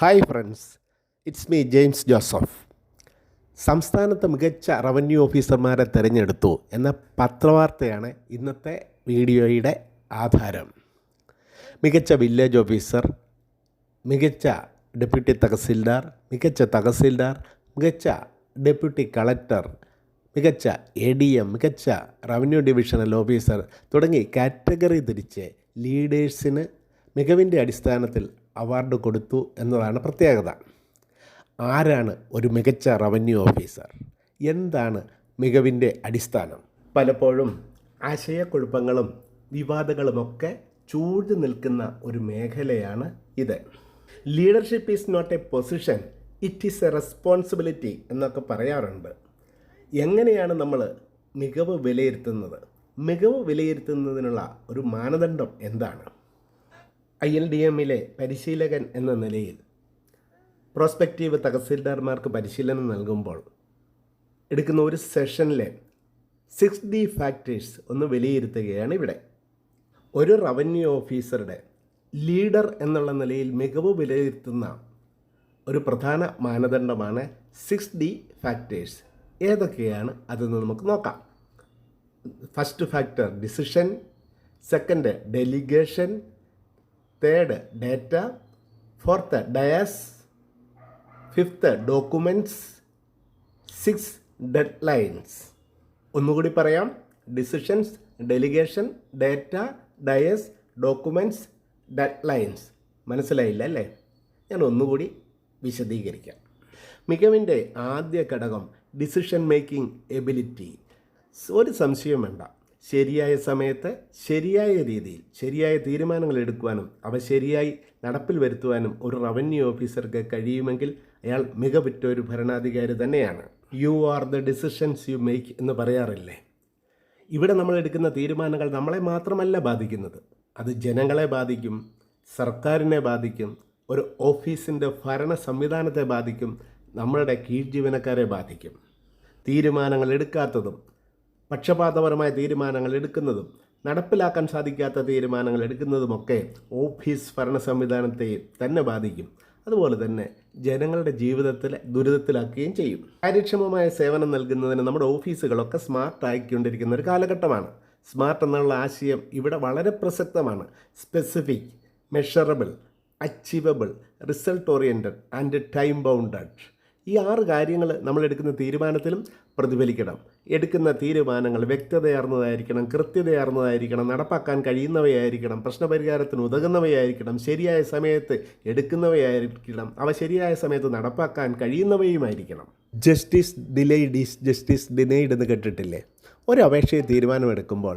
Hi friends it's me James Joseph സംസ്ഥാനത്ത് മികച്ച revenue ഓഫീസർമാരെ തിരഞ്ഞെടുത്തു എന്ന പത്രവാർത്തയാണ് ഇന്നത്തെ വീഡിയോയുടെ ആധാരം. മികച്ച വില്ലേജ് ഓഫീസർ മികച്ച ഡെപ്യൂട്ടി തഹസിൽദാർ മികച്ച തഹസിൽദാർ മികച്ച ഡെപ്യൂട്ടി കളക്ടർ മികച്ച എ ഡി എം മികച്ച റവന്യൂ ഡിവിഷണൽ ഓഫീസർ തുടങ്ങി കാറ്റഗറി തിരിച്ച് ലീഡേഴ്സിന് മികവിന്റെ അടിസ്ഥാനത്തിൽ അവാർഡ് കൊടുത്തു എന്നതാണ് പ്രത്യേകത. ആരാണ് ഒരു മികച്ച റവന്യൂ ഓഫീസർ? എന്താണ് മികവിന്റെ അടിസ്ഥാനം? പലപ്പോഴും ആശയക്കുഴപ്പങ്ങളും വിവാദങ്ങളുമൊക്കെ ചൂഴ്ന്നു നിൽക്കുന്ന ഒരു മേഖലയാണ് ഇത്. Leadership is not a position it is a responsibility എന്നൊക്കെ പറയാറുണ്ട്. എങ്ങനെയാണ് നമ്മൾ മികവ് വിലയിരുത്തുന്നത്? മികവ് വിലയിരുത്തുന്നതിനുള്ള ഒരു മാനദണ്ഡം എന്താണ്? ഐ എൽ ഡി എമ്മിലെ പരിശീലകൻ എന്ന നിലയിൽ പ്രോസ്പെക്റ്റീവ് തഹസീൽദാർമാർക്ക് പരിശീലനം നൽകുമ്പോൾ എടുക്കുന്ന ഒരു സെഷനിലെ സിക്സ് ഡി ഫാക്ടേഴ്സ് ഒന്ന് വിലയിരുത്തുകയാണ് ഇവിടെ. ഒരു റവന്യൂ ഓഫീസറുടെ ലീഡർ എന്നുള്ള നിലയിൽ മികവ് വിലയിരുത്തുന്ന ഒരു പ്രധാന മാനദണ്ഡമാണ് സിക്സ് ഡി ഫാക്ടേഴ്സ്. ഏതൊക്കെയാണ്? അതെന്ന് നമുക്ക് നോക്കാം. First factor decision. Second delegation. Third data fourth dais fifth documents six deadlines ഒന്നുകൂടി പറയാം. Decisions delegation data dais documents deadlines മനസ്സിലായില്ല അല്ലേ? ഞാൻ ഒന്നുകൂടി വിശദീകരിക്കാം. മികവിന്റെ ആദ്യ ഘടകം ഡിസിഷൻ മേക്കിംഗ് എബിലിറ്റി. ഒരു സംശയം വേണ്ട. ശരിയായ സമയത്ത് ശരിയായ രീതിയിൽ ശരിയായ തീരുമാനങ്ങൾ എടുക്കുവാനും അവ ശരിയായി നടപ്പിൽ വരുത്തുവാനും ഒരു റവന്യൂ ഓഫീസർക്ക് കഴിയുമെങ്കിൽ അയാൾ മികവുറ്റ ഒരു ഭരണാധികാരി തന്നെയാണ്. You are the decisions you make എന്ന് പറയാറില്ലേ? ഇവിടെ നമ്മൾ എടുക്കുന്ന തീരുമാനങ്ങൾ നമ്മളെ മാത്രമല്ല ബാധിക്കുന്നത്. അത് ജനങ്ങളെ ബാധിക്കും സർക്കാരിനെ ബാധിക്കും ഒരു ഓഫീസിന്റെ ഭരണ സംവിധാനത്തെ ബാധിക്കും നമ്മളുടെ കീഴ് ജീവനക്കാരെ ബാധിക്കും. തീരുമാനങ്ങൾ എടുക്കാത്തതും പക്ഷപാതപരമായ തീരുമാനങ്ങൾ എടുക്കുന്നതും നടപ്പിലാക്കാൻ സാധിക്കാത്ത തീരുമാനങ്ങൾ എടുക്കുന്നതുമൊക്കെ ഓഫീസ് ഭരണ സംവിധാനത്തെ തന്നെ ബാധിക്കും. അതുപോലെ തന്നെ ജനങ്ങളുടെ ജീവിതത്തിൽ ദുരിതത്തിലാക്കുകയും ചെയ്യും. കാര്യക്ഷമമായ സേവനം നൽകുന്നതിന് നമ്മുടെ ഓഫീസുകളൊക്കെ സ്മാർട്ട് ആയിക്കൊണ്ടിരിക്കുന്ന ഒരു കാലഘട്ടമാണ്. സ്മാർട്ട് എന്നുള്ള ആശയം ഇവിടെ വളരെ പ്രസക്തമാണ്. Specific measurable achievable result oriented and time bounded ഈ ആറ് കാര്യങ്ങൾ നമ്മൾ എടുക്കുന്ന തീരുമാനത്തിലും പ്രതിഫലിക്കണം. എടുക്കുന്ന തീരുമാനങ്ങൾ വ്യക്തതയാർന്നതായിരിക്കണം കൃത്യതയാർന്നതായിരിക്കണം നടപ്പാക്കാൻ കഴിയുന്നവയായിരിക്കണം പ്രശ്നപരിഹാരത്തിന് ഉതകുന്നവയായിരിക്കണം ശരിയായ സമയത്ത് എടുക്കുന്നവയായിരിക്കണം അവ ശരിയായ സമയത്ത് നടപ്പാക്കാൻ കഴിയുന്നവയുമായിരിക്കണം. Justice delayed is justice denied എന്ന് കേട്ടിട്ടില്ലേ? ഒരു അപേക്ഷയെ തീരുമാനമെടുക്കുമ്പോൾ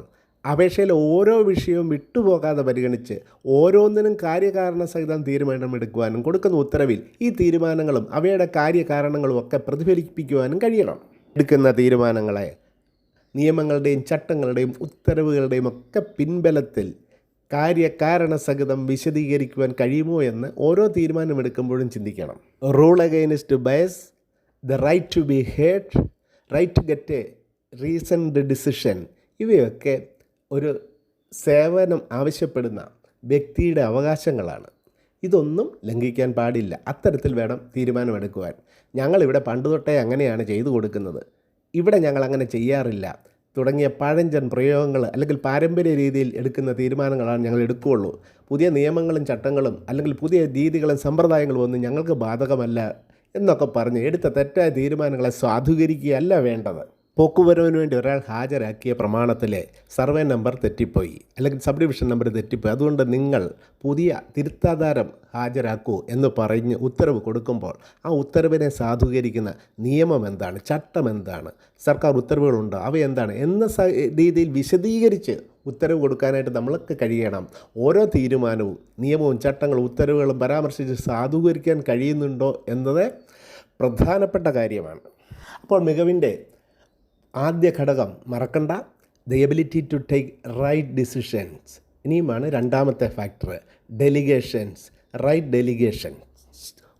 അപേക്ഷയിലെ ഓരോ വിഷയവും വിട്ടുപോകാതെ പരിഗണിച്ച് ഓരോന്നിനും കാര്യകാരണ സഹിതം തീരുമാനമെടുക്കുവാനും കൊടുക്കുന്ന ഉത്തരവിൽ ഈ തീരുമാനങ്ങളും അവയുടെ കാര്യകാരണങ്ങളും ഒക്കെ പ്രതിഫലിപ്പിക്കുവാനും കഴിയണം. എടുക്കുന്ന തീരുമാനങ്ങളെ നിയമങ്ങളുടെയും ചട്ടങ്ങളുടെയും ഉത്തരവുകളുടെയും ഒക്കെ പിൻബലത്തിൽ കാര്യകാരണ സഹിതം വിശദീകരിക്കുവാൻ കഴിയുമോ എന്ന് ഓരോ തീരുമാനമെടുക്കുമ്പോഴും ചിന്തിക്കണം. Rule against bias the right to be heard right to get a reasoned decision ഇവയൊക്കെ ഒരു സേവനം ആവശ്യപ്പെടുന്ന വ്യക്തിയുടെ അവകാശങ്ങളാണ്. ഇതൊന്നും ലംഘിക്കാൻ പാടില്ല. അത്തരത്തിൽ വേണം തീരുമാനമെടുക്കുവാൻ. ഞങ്ങളിവിടെ പണ്ട് തൊട്ടേ അങ്ങനെയാണ് ചെയ്തു കൊടുക്കുന്നത്. ഇവിടെ ഞങ്ങൾ അങ്ങനെ ചെയ്യാറില്ല. തുടങ്ങിയ പഴഞ്ചൻ പ്രയോഗങ്ങൾ അല്ലെങ്കിൽ പാരമ്പര്യ രീതിയിൽ എടുക്കുന്ന തീരുമാനങ്ങളാണ് ഞങ്ങൾ എടുക്കുകയുള്ളൂ. പുതിയ നിയമങ്ങളും ചട്ടങ്ങളും അല്ലെങ്കിൽ പുതിയ രീതികളും സമ്പ്രദായങ്ങളും ഒന്നും ഞങ്ങൾക്ക് ബാധകമല്ല എന്നൊക്കെ പറഞ്ഞ് എടുത്ത തെറ്റായ തീരുമാനങ്ങളെ സ്വാധീകരിക്കുകയല്ല വേണ്ടത്. പോക്കുവരവിന് വേണ്ടി ഒരാൾ ഹാജരാക്കിയ പ്രമാണത്തിലെ സർവേ നമ്പർ തെറ്റിപ്പോയി അല്ലെങ്കിൽ സബ് ഡിവിഷൻ നമ്പർ തെറ്റിപ്പോയി. അതുകൊണ്ട് നിങ്ങൾ പുതിയ തിരുത്താധാരം ഹാജരാക്കൂ എന്ന് പറഞ്ഞ് ഉത്തരവ് കൊടുക്കുമ്പോൾ ആ ഉത്തരവിനെ സാധൂകരിക്കുന്ന നിയമം എന്താണ്? ചട്ടം എന്താണ്? സർക്കാർ ഉത്തരവുകളുണ്ടോ? അവ എന്താണ്? എന്ന രീതിയിൽ വിശദീകരിച്ച് ഉത്തരവ് കൊടുക്കാനായിട്ട് നമ്മൾക്ക് കഴിയണം. ഓരോ തീരുമാനവും നിയമവും ചട്ടങ്ങളും ഉത്തരവുകളും പരാമർശിച്ച് സാധൂകരിക്കാൻ കഴിയുന്നുണ്ടോ എന്നത് പ്രധാനപ്പെട്ട കാര്യമാണ്. അപ്പോൾ മികവിന്റെ ആദ്യ ഘടകം മറക്കണ്ട. The ability to take right decisions ഇനിയുമാണ് രണ്ടാമത്തെ ഫാക്ടർ ഡെലിഗേഷൻസ് റൈറ്റ് ഡെലിഗേഷൻസ്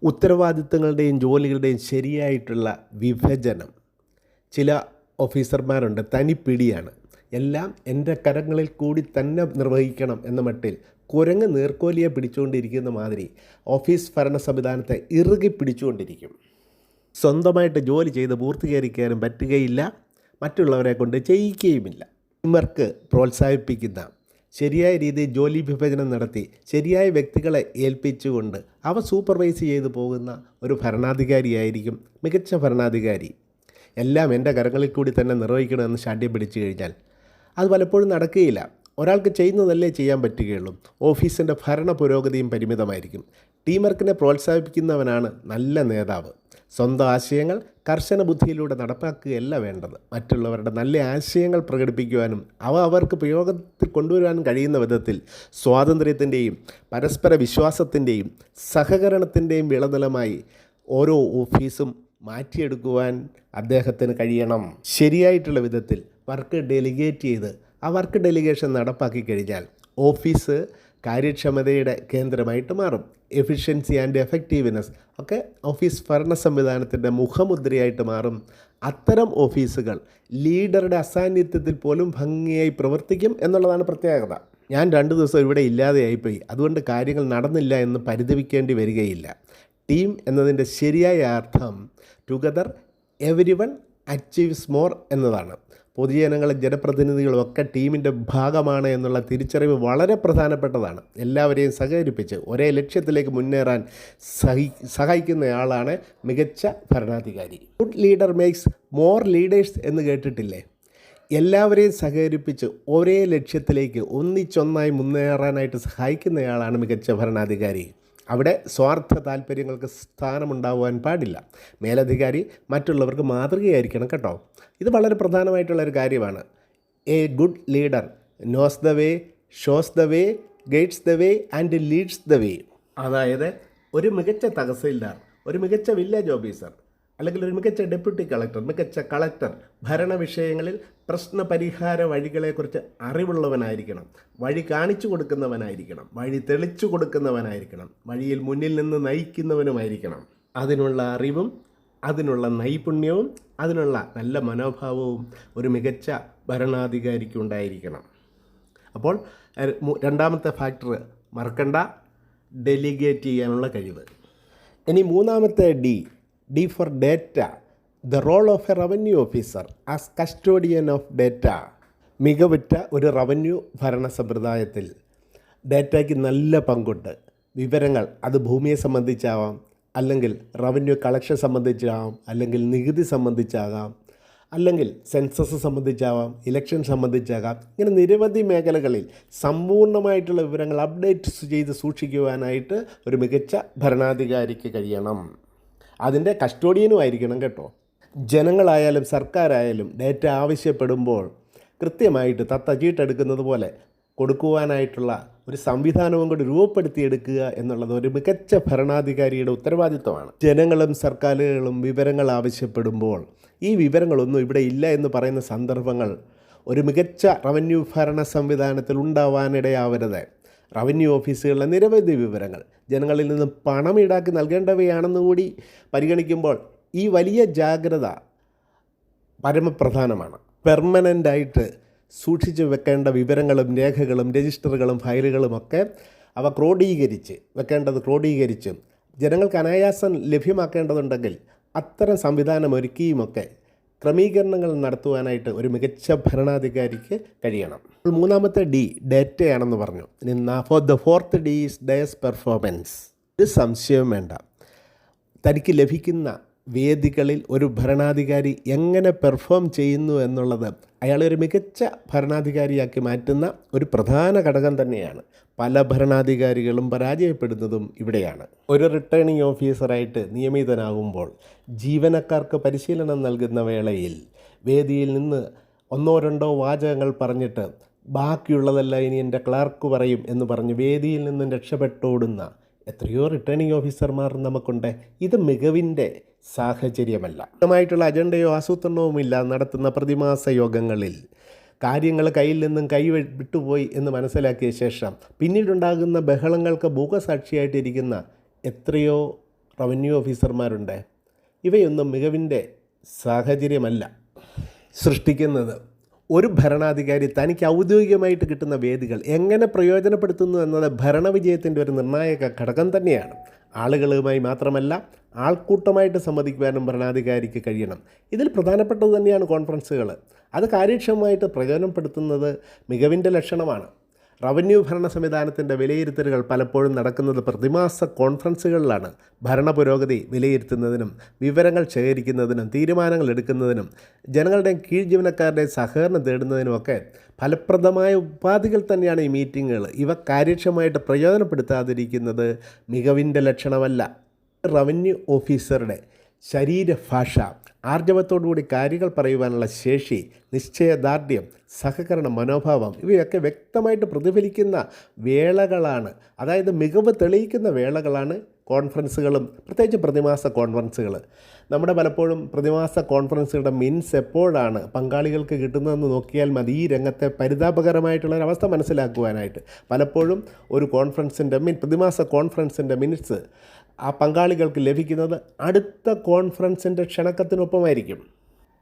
ഉത്തരവാദിത്തങ്ങളുടെയും ജോലികളുടെയും ശരിയായിട്ടുള്ള വിഭജനം. ചില ഓഫീസർമാരുണ്ട് തനിപ്പിടിയാണ് എല്ലാം എന്റെ കരങ്ങളിൽ കൂടി തന്നെ നിർവഹിക്കണം എന്ന മട്ടിൽ കുരങ്ങ് നീർക്കോലിയെ പിടിച്ചുകൊണ്ടിരിക്കുന്ന മാതിരി ഓഫീസ് ഭരണ സംവിധാനത്തെ ഇറുകി പിടിച്ചുകൊണ്ടിരിക്കും. സ്വന്തമായിട്ട് ജോലി ചെയ്ത് പൂർത്തീകരിക്കാനും പറ്റുകയില്ല. മറ്റുള്ളവരെ കൊണ്ട് ചെയ്യിക്കുകയുമില്ല. ഇവർക്ക് പ്രോത്സാഹിപ്പിക്കുന്ന ശരിയായ രീതിയിൽ ജോലി വിഭജനം നടത്തി ശരിയായ വ്യക്തികളെ ഏൽപ്പിച്ചുകൊണ്ട് അവ സൂപ്പർവൈസ് ചെയ്തു പോകുന്ന ഒരു ഭരണാധികാരിയായിരിക്കും മികച്ച ഭരണാധികാരി. എല്ലാം എന്റെ കരങ്ങളിൽ കൂടി തന്നെ നിർവഹിക്കണമെന്ന് ശാഠ്യം പിടിച്ചു കഴിഞ്ഞാൽ അത് പലപ്പോഴും നടക്കുകയില്ല. ഒരാൾക്ക് ചെയ്യുന്നതല്ലേ ചെയ്യാൻ പറ്റുകയുള്ളൂ. ഓഫീസിന്റെ ഭരണ പുരോഗതിയും പരിമിതമായിരിക്കും. ടീം വർക്കിനെ പ്രോത്സാഹിപ്പിക്കുന്നവനാണ് നല്ല നേതാവ്. സ്വന്തം ആശയങ്ങൾ കർശന ബുദ്ധിയിലൂടെ നടപ്പാക്കുകയല്ല വേണ്ടത്. മറ്റുള്ളവരുടെ നല്ല ആശയങ്ങൾ പ്രകടിപ്പിക്കുവാനും അവ അവർക്ക് പ്രയോഗത്തിൽ കൊണ്ടുവരാനും കഴിയുന്ന വിധത്തിൽ സ്വാതന്ത്ര്യത്തിന്റെയും പരസ്പര വിശ്വാസത്തിന്റെയും സഹകരണത്തിന്റെയും വിളനിലമായി ഓരോ ഓഫീസും മാറ്റിയെടുക്കുവാൻ അദ്ദേഹത്തിന് കഴിയണം. ശരിയായിട്ടുള്ള വിധത്തിൽ വർക്ക് ഡെലിഗേറ്റ് ചെയ്ത് ആ വർക്ക് ഡെലിഗേഷൻ നടപ്പാക്കി കഴിഞ്ഞാൽ ഓഫീസ് കാര്യക്ഷമതയുടെ കേന്ദ്രമായിട്ട് മാറും. എഫിഷ്യൻസി ആൻഡ് എഫക്റ്റീവ്നെസ് ഒക്കെ ഓഫീസ് ഭരണ സംവിധാനത്തിന്റെ മുഖമുദ്രയായിട്ട് മാറും. അത്തരം ഓഫീസുകൾ ലീഡറുടെ അസാന്നിധ്യത്തിൽ പോലും ഭംഗിയായി പ്രവർത്തിക്കും എന്നുള്ളതാണ് പ്രത്യേകത. ഞാൻ രണ്ട് ദിവസം ഇവിടെ ഇല്ലാതെയായിപ്പോയി അതുകൊണ്ട് കാര്യങ്ങൾ നടന്നില്ല എന്ന് പരിതപിക്കേണ്ടി വരികയില്ല. ടീം എന്നതിന്റെ ശരിയായ അർത്ഥം together every one achieves more എന്നതാണ്. പൊതുജനങ്ങളും ജനപ്രതിനിധികളും ഒക്കെ ടീമിന്റെ ഭാഗമാണ് എന്നുള്ള തിരിച്ചറിവ് വളരെ പ്രധാനപ്പെട്ടതാണ്. എല്ലാവരെയും സഹകരിപ്പിച്ച് ഒരേ ലക്ഷ്യത്തിലേക്ക് മുന്നേറാൻ സഹി സഹായിക്കുന്നയാളാണ് മികച്ച ഭരണാധികാരി. Good leader makes more leaders എന്ന് കേട്ടിട്ടില്ലേ? എല്ലാവരെയും സഹകരിപ്പിച്ച് ഒരേ ലക്ഷ്യത്തിലേക്ക് ഒന്നിച്ചൊന്നായി മുന്നേറാനായിട്ട് സഹായിക്കുന്നയാളാണ് മികച്ച ഭരണാധികാരി. അവിടെ സ്വാർത്ഥ താല്പര്യങ്ങൾക്ക് സ്ഥാനമുണ്ടാകുവാൻ പാടില്ല. മേലധികാരി മറ്റുള്ളവർക്ക് മാതൃകയായിരിക്കണം കേട്ടോ. ഇത് വളരെ പ്രധാനമായിട്ടുള്ള ഒരു കാര്യമാണ്. A good leader knows the way shows the way guides the way and leads the way അതായത് ഒരു മികച്ച തഹസീൽദാർ ഒരു മികച്ച വില്ലേജ് ഓഫീസർ അല്ലെങ്കിൽ ഒരു മികച്ച ഡെപ്യൂട്ടി കളക്ടർ മികച്ച കളക്ടർ ഭരണ വിഷയങ്ങളിൽ പ്രശ്ന പരിഹാര വഴികളെക്കുറിച്ച് അറിവുള്ളവനായിരിക്കണം. വഴി കാണിച്ചു കൊടുക്കുന്നവനായിരിക്കണം. വഴി തെളിച്ചു കൊടുക്കുന്നവനായിരിക്കണം. വഴിയിൽ മുന്നിൽ നിന്ന് നയിക്കുന്നവനുമായിരിക്കണം. അതിനുള്ള അറിവും അതിനുള്ള നൈപുണ്യവും അതിനുള്ള നല്ല മനോഭാവവും ഒരു മികച്ച ഭരണാധികാരിക്ക് ഉണ്ടായിരിക്കണം. അപ്പോൾ രണ്ടാമത്തെ ഫാക്ടർ മറക്കണ്ട ഡെലിഗേറ്റ് ചെയ്യാനുള്ള കഴിവ്. ഇനി മൂന്നാമത്തെ D D four data the role of a revenue officer as custodian of data മികവുറ്റ ഒരു റവന്യൂ ഭരണ സമ്പ്രദായത്തിൽ. ഡേറ്റയ്ക്ക് നല്ല പങ്കുണ്ട്. വിവരങ്ങൾ അത് ഭൂമിയെ സംബന്ധിച്ചാവാം അല്ലെങ്കിൽ റവന്യൂ കളക്ഷൻ സംബന്ധിച്ചാവാം അല്ലെങ്കിൽ നികുതി സംബന്ധിച്ചാകാം അല്ലെങ്കിൽ സെൻസസ് സംബന്ധിച്ചാവാം ഇലക്ഷൻ സംബന്ധിച്ചാകാം. ഇങ്ങനെ നിരവധി മേഖലകളിൽ സമ്പൂർണമായിട്ടുള്ള വിവരങ്ങൾ അപ്ഡേറ്റ് ചെയ്ത് സൂക്ഷിക്കുവാനായിട്ട് ഒരു മികച്ച ഭരണാധികാരിക്ക് കഴിയണം. അതിന്റെ കസ്റ്റോഡിയനും ആയിരിക്കണം കേട്ടോ. ജനങ്ങളായാലും സർക്കാരായാലും ഡേറ്റ ആവശ്യപ്പെടുമ്പോൾ കൃത്യമായിട്ട് തത്ത ചീട്ടെടുക്കുന്നത് പോലെ കൊടുക്കുവാനായിട്ടുള്ള ഒരു സംവിധാനവും കൂടി രൂപപ്പെടുത്തിയെടുക്കുക എന്നുള്ളത് ഒരു മികച്ച ഭരണാധികാരിയുടെ ഉത്തരവാദിത്വമാണ്. ജനങ്ങളും സർക്കാരുകളും വിവരങ്ങൾ ആവശ്യപ്പെടുമ്പോൾ ഈ വിവരങ്ങളൊന്നും ഇവിടെ ഇല്ല എന്ന് പറയുന്ന സന്ദർഭങ്ങൾ ഒരു മികച്ച റവന്യൂ ഭരണ സംവിധാനത്തിൽ ഉണ്ടാവാനിടയാവരുത്. റവന്യൂ ഓഫീസുകളിലെ നിരവധി വിവരങ്ങൾ. ജനങ്ങളിൽ നിന്ന് പണം ഈടാക്കി നൽകേണ്ടവയാണെന്ന് കൂടി പരിഗണിക്കുമ്പോൾ ഈ വലിയ ജാഗ്രത പരമപ്രധാനമാണ്. പെർമനന്റായിട്ട് സൂക്ഷിച്ചു വെക്കേണ്ട വിവരങ്ങളും രേഖകളും രജിസ്റ്ററുകളും ഫയലുകളുമൊക്കെ അവ ക്രോഡീകരിച്ച് വെക്കേണ്ടത് ക്രോഡീകരിച്ചും ജനങ്ങൾക്ക് അനായാസം ലഭ്യമാക്കേണ്ടതുണ്ടെങ്കിൽ അത്തരം സംവിധാനം ഒരുക്കിയുമൊക്കെ ക്രമീകരണങ്ങൾ നടത്തുവാനായിട്ട് ഒരു മികച്ച ഭരണാധികാരിക്ക് കഴിയണം. മൂന്നാമത്തെ ഡി ഡേറ്റയാണെന്ന് പറഞ്ഞു. ഇനി four the fourth D is dais performance ഒരു സംശയവും വേണ്ട. തനിക്ക് ലഭിക്കുന്ന വേദികളിൽ ഒരു ഭരണാധികാരി എങ്ങനെ പെർഫോം ചെയ്യുന്നു എന്നുള്ളത് അയാളെ ഒരു മികച്ച ഭരണാധികാരിയാക്കി മാറ്റുന്ന ഒരു പ്രധാന ഘടകം തന്നെയാണ്. പല ഭരണാധികാരികളും പരാജയപ്പെടുന്നതും ഇവിടെയാണ്. ഒരു റിട്ടേണിംഗ് ഓഫീസറായിട്ട് നിയമിതനാകുമ്പോൾ ജീവനക്കാർക്ക് പരിശീലനം നൽകുന്ന വേളയിൽ വേദിയിൽ നിന്ന് ഒന്നോ രണ്ടോ വാചകങ്ങൾ പറഞ്ഞിട്ട് ബാക്കിയുള്ളതെല്ലാം ഇനി എന്റെ ക്ലാർക്ക് പറയും എന്ന് പറഞ്ഞ് വേദിയിൽ നിന്നും രക്ഷപ്പെട്ടോടുന്ന എത്രയോ റിട്ടേണിംഗ് ഓഫീസർമാർ നമുക്കുണ്ട്. ഇത് മികവിന്റെ സാഹചര്യമല്ല. വ്യക്തമായിട്ടുള്ള അജണ്ടയോ ആസൂത്രണവും ഇല്ല നടത്തുന്ന പ്രതിമാസ യോഗങ്ങളിൽ. കാര്യങ്ങൾ കയ്യിൽ നിന്നും കൈ വിട്ടുപോയി എന്ന് മനസ്സിലാക്കിയ ശേഷം പിന്നീടുണ്ടാകുന്ന ബഹളങ്ങൾക്ക് മൂകസാക്ഷിയായിട്ടിരിക്കുന്ന എത്രയോ റവന്യൂ ഓഫീസർമാരുണ്ട് ഇവയൊന്നും മികവിന്റെ സാഹചര്യമല്ല. സൃഷ്ടിക്കുന്നത് ഒരു ഭരണാധികാരി തനിക്ക് ഔദ്യോഗികമായിട്ട് കിട്ടുന്ന വേദികൾ എങ്ങനെ പ്രയോജനപ്പെടുത്തുന്നു എന്നത് ഭരണവിജയത്തിന്റെ ഒരു നിർണായക ഘടകം തന്നെയാണ്. ആളുകളുമായി മാത്രമല്ല ആൾക്കൂട്ടമായിട്ട് സംവദിക്കുവാനും ഭരണാധികാരിക്ക് കഴിയണം. ഇതിൽ പ്രധാനപ്പെട്ടത് തന്നെയാണ് കോൺഫറൻസുകൾ. അത് കാര്യക്ഷമമായിട്ട് പ്രയോജനപ്പെടുത്തുന്നത് മികവിന്റെ ലക്ഷണമാണ്. റവന്യൂ ഭരണ സംവിധാനത്തിന്റെ വിലയിരുത്തലുകൾ പലപ്പോഴും നടക്കുന്നത് പ്രതിമാസ കോൺഫറൻസുകളിലാണ്. ഭരണ പുരോഗതി വിലയിരുത്തുന്നതിനും വിവരങ്ങൾ ശേഖരിക്കുന്നതിനും തീരുമാനങ്ങൾ എടുക്കുന്നതിനും ജനങ്ങളുടെയും കീഴ് ജീവനക്കാരുടെയും സഹകരണം തേടുന്നതിനുമൊക്കെ ഫലപ്രദമായ ഉപാധികൾ തന്നെയാണ് ഈ മീറ്റിങ്ങുകൾ. ഇവ കാര്യക്ഷമമായിട്ട് പ്രയോജനപ്പെടുത്താതിരിക്കുന്നത് മികവിന്റെ ലക്ഷണമല്ല. റവന്യൂ ഓഫീസറുടെ ശരീരഭാഷ. ആർജവത്തോടുകൂടി കാര്യങ്ങൾ പറയുവാനുള്ള ശേഷി നിശ്ചയദാർഢ്യം സഹകരണ മനോഭാവം ഇവയൊക്കെ വ്യക്തമായിട്ട് പ്രതിഫലിക്കുന്ന വേളകളാണ്. അതായത് മികവ് തെളിയിക്കുന്ന വേളകളാണ് കോൺഫറൻസുകളും പ്രത്യേകിച്ച് പ്രതിമാസ കോൺഫറൻസുകൾ നമ്മുടെ പലപ്പോഴും പ്രതിമാസ കോൺഫറൻസുകളുടെ മിൻസ് എപ്പോഴാണ് പങ്കാളികൾക്ക് കിട്ടുന്നതെന്ന് നോക്കിയാൽ മതി. ഈ രംഗത്തെ പരിതാപകരമായിട്ടുള്ള ഒരു അവസ്ഥ മനസ്സിലാക്കുവാനായിട്ട്. പലപ്പോഴും ഒരു കോൺഫറൻസിന്റെ മീൻ പ്രതിമാസ കോൺഫറൻസിന്റെ മിനിറ്റ്സ് ആ പങ്കാളികൾക്ക് ലഭിക്കുന്നത് അടുത്ത കോൺഫറൻസിന്റെ ക്ഷണക്കത്തിനൊപ്പമായിരിക്കും.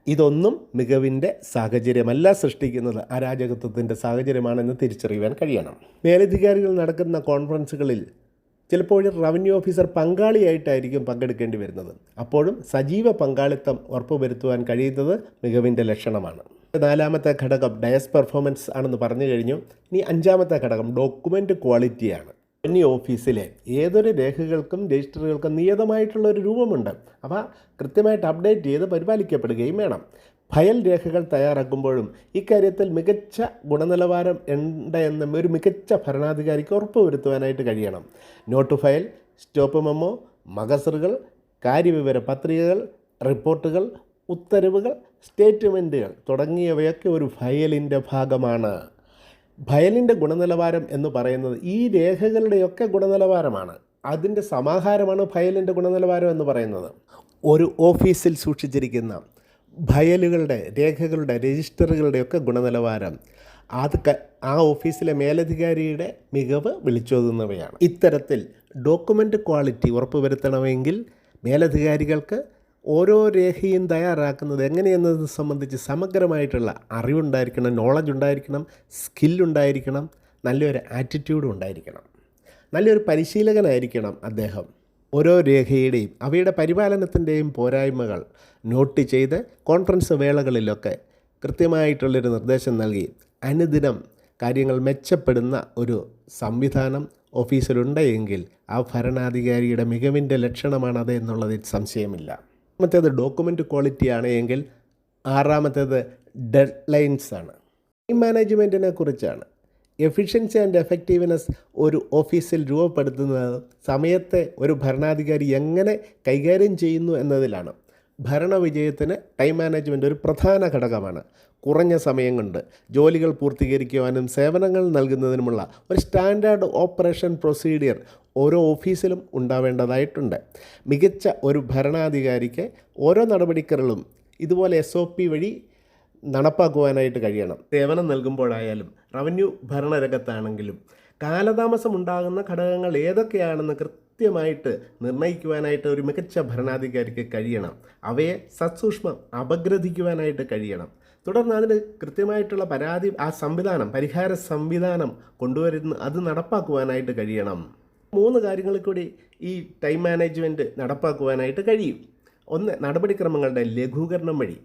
ഇതൊന്നും മികവിന്റെ സാഹചര്യമല്ല സൃഷ്ടിക്കുന്നത്. അരാജകത്വത്തിന്റെ സാഹചര്യമാണെന്ന് തിരിച്ചറിയുവാൻ കഴിയണം. മേലധികാരികൾ നടക്കുന്ന കോൺഫറൻസുകളിൽ ചിലപ്പോൾ റവന്യൂ ഓഫീസർ പങ്കാളിയായിട്ടായിരിക്കും പങ്കെടുക്കേണ്ടി വരുന്നത്. അപ്പോഴും സജീവ പങ്കാളിത്തം ഉറപ്പുവരുത്തുവാൻ കഴിയുന്നത് മികവിന്റെ ലക്ഷണമാണ്. നാലാമത്തെ ഘടകം ഡയസ് പെർഫോമൻസ് ആണെന്ന് പറഞ്ഞു കഴിഞ്ഞു. ഇനി അഞ്ചാമത്തെ ഘടകം ഡോക്യുമെന്റ് ക്വാളിറ്റിയാണ്. റവന്യൂ ഓഫീസിലെ ഏതൊരു രേഖകൾക്കും രജിസ്റ്ററുകൾക്കും നിയതമായിട്ടുള്ള ഒരു രൂപമുണ്ട്. അവ കൃത്യമായിട്ട് അപ്ഡേറ്റ് ചെയ്ത് പരിപാലിക്കപ്പെടുകയും വേണം. ഫയൽ രേഖകൾ തയ്യാറാക്കുമ്പോഴും ഇക്കാര്യത്തിൽ മികച്ച ഗുണനിലവാരം ഉണ്ട് എന്ന ഒരു മികച്ച ഭരണാധികാരിക്ക് ഉറപ്പുവരുത്തുവാനായിട്ട് കഴിയണം. നോട്ട് ഫയൽ സ്റ്റോപ്പ് മെമ്മോ മഗസറുകൾ കാര്യവിവര പത്രികകൾ റിപ്പോർട്ടുകൾ ഉത്തരവുകൾ സ്റ്റേറ്റ്മെന്റുകൾ തുടങ്ങിയവയൊക്കെ ഒരു ഫയലിന്റെ ഭാഗമാണ്. ഫയലിന്റെ ഗുണനിലവാരം എന്ന് പറയുന്നത് ഈ രേഖകളുടെയൊക്കെ ഗുണനിലവാരമാണ്. അതിന്റെ സമാഹാരമാണ് ഫയലിന്റെ ഗുണനിലവാരം എന്ന് പറയുന്നത്. ഒരു ഓഫീസിൽ സൂക്ഷിച്ചിരിക്കുന്ന ഫയലുകളുടെ രേഖകളുടെ രജിസ്റ്ററുകളുടെയൊക്കെ ഗുണനിലവാരം. അത് ആ ഓഫീസിലെ മേലധികാരിയുടെ മികവ് വിളിച്ചോതുന്നവയാണ്. ഇത്തരത്തിൽ ഡോക്യുമെന്റ് ക്വാളിറ്റി ഉറപ്പുവരുത്തണമെങ്കിൽ മേലധികാരികൾക്ക് ഓരോ രേഖയും തയ്യാറാക്കുന്നത് എങ്ങനെയെന്നത് സംബന്ധിച്ച് സമഗ്രമായിട്ടുള്ള അറിവുണ്ടായിരിക്കണം നോളജ് ഉണ്ടായിരിക്കണം സ്കില്ലുണ്ടായിരിക്കണം നല്ലൊരു ആറ്റിറ്റ്യൂഡും ഉണ്ടായിരിക്കണം. നല്ലൊരു പരിശീലകനായിരിക്കണം അദ്ദേഹം. ഓരോ രേഖയുടെയും അവയുടെ പരിപാലനത്തിന്റെയും പോരായ്മകൾ നോട്ട് ചെയ്ത് കോൺഫറൻസ് വേളകളിലൊക്കെ കൃത്യമായിട്ടുള്ളൊരു നിർദ്ദേശം നൽകി. അനുദിനം കാര്യങ്ങൾ മെച്ചപ്പെടുന്ന ഒരു സംവിധാനം ഓഫീസിലുണ്ടെങ്കിൽ ആ ഭരണാധികാരിയുടെ മികവിന്റെ ലക്ഷണമാണത് എന്നുള്ളതിൽ സംശയമില്ല. ആറാമത്തേത് ഡോക്യുമെന്റ് ക്വാളിറ്റി ആണ് എങ്കിൽ ആറാമത്തേത് ഡെഡ് ലൈൻസ് ആണ്. ടൈം മാനേജ്മെന്റിനെ കുറിച്ചാണ്. എഫിഷ്യൻസി ആൻഡ് എഫക്റ്റീവ്നെസ് ഒരു ഓഫീസിൽ രൂപപ്പെടുത്തുന്നത് സമയത്തെ ഒരു ഭരണാധികാരി എങ്ങനെ കൈകാര്യം ചെയ്യുന്നു എന്നതിലാണ്. ഭരണവിജയത്തിന് ടൈം മാനേജ്മെന്റ് ഒരു പ്രധാന ഘടകമാണ്. കുറഞ്ഞ സമയം കൊണ്ട് ജോലികൾ പൂർത്തീകരിക്കുവാനും സേവനങ്ങൾ നൽകുന്നതിനുമുള്ള ഒരു സ്റ്റാൻഡേർഡ് ഓപ്പറേഷൻ പ്രൊസീഡിയർ ഓരോ ഓഫീസിലും ഉണ്ടാവേണ്ടതായിട്ടുണ്ട്. മികച്ച ഒരു ഭരണാധികാരിക്ക് ഓരോ നടപടിക്രമങ്ങളും ഇതുപോലെ എസ് ഒ പി വഴി നടപ്പാക്കുവാനായിട്ട് കഴിയണം. സേവനം നൽകുമ്പോഴായാലും റവന്യൂ ഭരണരംഗത്താണെങ്കിലും കാലതാമസം ഉണ്ടാകുന്ന ഘടകങ്ങൾ ഏതൊക്കെയാണെന്ന് കൃത്യമായിട്ട് നിർണയിക്കുവാനായിട്ട് ഒരു മികച്ച ഭരണാധികാരിക്ക് കഴിയണം. അവയെ സത്സൂക്ഷ്മം അപഗ്രഥിക്കുവാനായിട്ട് കഴിയണം. തുടർന്ന് അതിന് കൃത്യമായിട്ടുള്ള പരാതി ആ സംവിധാനം പരിഹാര സംവിധാനം കൊണ്ടുവരുന്ന അത് നടപ്പാക്കുവാനായിട്ട് കഴിയണം. മൂന്ന് കാര്യങ്ങളിൽ കൂടി ഈ ടൈം മാനേജ്മെന്റ് നടപ്പാക്കുവാനായിട്ട് കഴിയും. ഒന്ന് നടപടിക്രമങ്ങളുടെ ലഘൂകരണം വഴി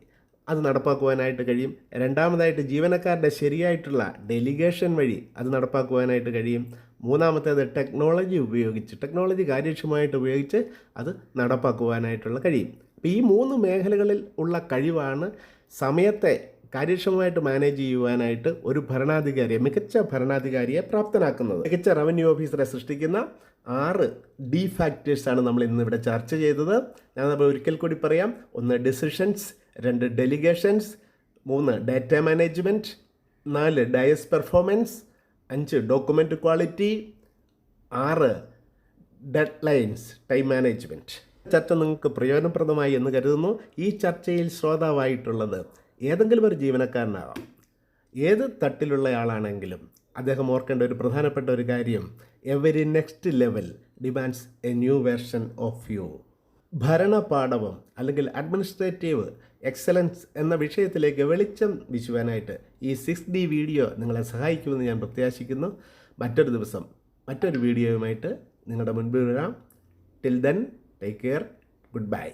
അത് നടപ്പാക്കുവാനായിട്ട് കഴിയും. രണ്ടാമതായിട്ട് ജീവനക്കാരുടെ ശരിയായിട്ടുള്ള ഡെലിഗേഷൻ വഴി അത് നടപ്പാക്കുവാനായിട്ട് കഴിയും. മൂന്നാമത്തേത് ടെക്നോളജി ഉപയോഗിച്ച് ടെക്നോളജി കാര്യക്ഷമമായിട്ട് ഉപയോഗിച്ച് അത് നടപ്പാക്കുവാനായിട്ടുള്ള കഴിയും. അപ്പോൾ ഈ മൂന്ന് മേഖലകളിൽ ഉള്ള കഴിവാണ് സമയത്തെ കാര്യക്ഷമമായിട്ട് മാനേജ് ചെയ്യുവാനായിട്ട് ഒരു ഭരണാധികാരിയെ മികച്ച ഭരണാധികാരിയെ പ്രാപ്തനാക്കുന്നത്. മികച്ച റവന്യൂ ഓഫീസറെ സൃഷ്ടിക്കുന്ന ആറ് ഡി ഫാക്ടേഴ്സാണ് നമ്മൾ ഇന്ന് ഇവിടെ ചർച്ച ചെയ്തത്. ഞാൻ നമ്മൾ ഒരിക്കൽ കൂടി പറയാം. ഒന്ന് ഡിസിഷൻസ് രണ്ട് ഡെലിഗേഷൻസ് മൂന്ന് ഡാറ്റ മാനേജ്മെന്റ് നാല് ഡയസ് പെർഫോമൻസ് അഞ്ച്. ഡോക്യുമെന്റ് ക്വാളിറ്റി ആറ്. ഡെഡ് ലൈൻസ് ടൈം മാനേജ്മെന്റ് ചർച്ച നിങ്ങൾക്ക് പ്രയോജനപ്രദമായി എന്ന് കരുതുന്നു. ഈ ചർച്ചയിൽ ശ്രോതാവായിട്ടുള്ളത് ഏതെങ്കിലും ഒരു ജീവനക്കാരനാകാം. ഏത് തട്ടിലുള്ള ആളാണെങ്കിലും അദ്ദേഹം ഓർക്കേണ്ട ഒരു പ്രധാനപ്പെട്ട ഒരു കാര്യം every next level demands a new version of you ഭരണപാഠവം അല്ലെങ്കിൽ അഡ്മിനിസ്ട്രേറ്റീവ് എക്സലൻസ് എന്ന വിഷയത്തിലേക്ക് വെളിച്ചം വീശുവാനായിട്ട് ഈ സിക്സ് ഡി വീഡിയോ നിങ്ങളെ സഹായിക്കുമെന്ന് ഞാൻ പ്രത്യാശിക്കുന്നു. മറ്റൊരു ദിവസം മറ്റൊരു വീഡിയോയുമായിട്ട് നിങ്ങളുടെ മുൻപിൽ വരാം. Till then take care good bye